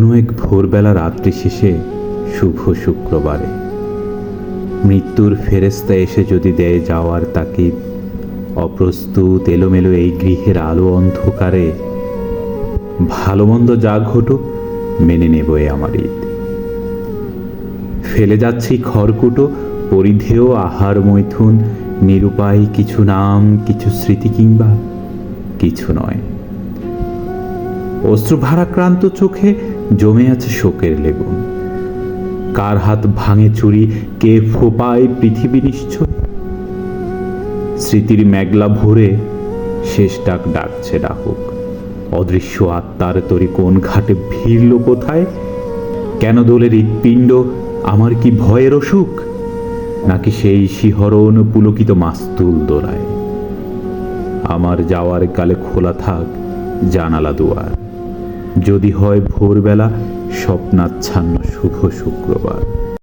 কোনো এক ভোরবেলা রাত্রি শেষে শুভ শুক্রবারে। মৃত্যুর ফেরেস্তা এসে যদি দেয় যাওয়ার তাকিদ, অপ্রস্তুত এলোমেলো এই গৃহের আলো অন্ধকারে ভালো মন্দ যা ঘটুক মেনে নেব এ আমার ঈদ। ফেলে যাচ্ছি খড়কুটো, পরিধেয় আহার মৈথুন, নিরুপায় কিছু নাম, কিছু স্মৃতি কিংবা কিছু নয়। অশ্রু ভারাক্রান্ত চোখে জমে আছে শোকের লেগুন কার হাত ভাঙে চুরি, কে ফোপায় পৃথিবী নিশ্চয়? স্মৃতির মেঘলা ভরে শেষ ডাক ডাকছে ডাকুক অদৃশ্য আত্মার তরি কোন ঘাটে ভিড়ল কোথায়? কেন দোলের হৃৎপিণ্ড আমার কি ভয়ের অসুখ? নাকি সেই শিহরণ পুলকিত মাস্তুল দোলায়? আমার যাওয়ার কালে খোলা থাক জানালা দুয়ার। যদি হয় ভোরবেলা স্বপ্নাচ্ছান্ন শুভ শুক্রবার।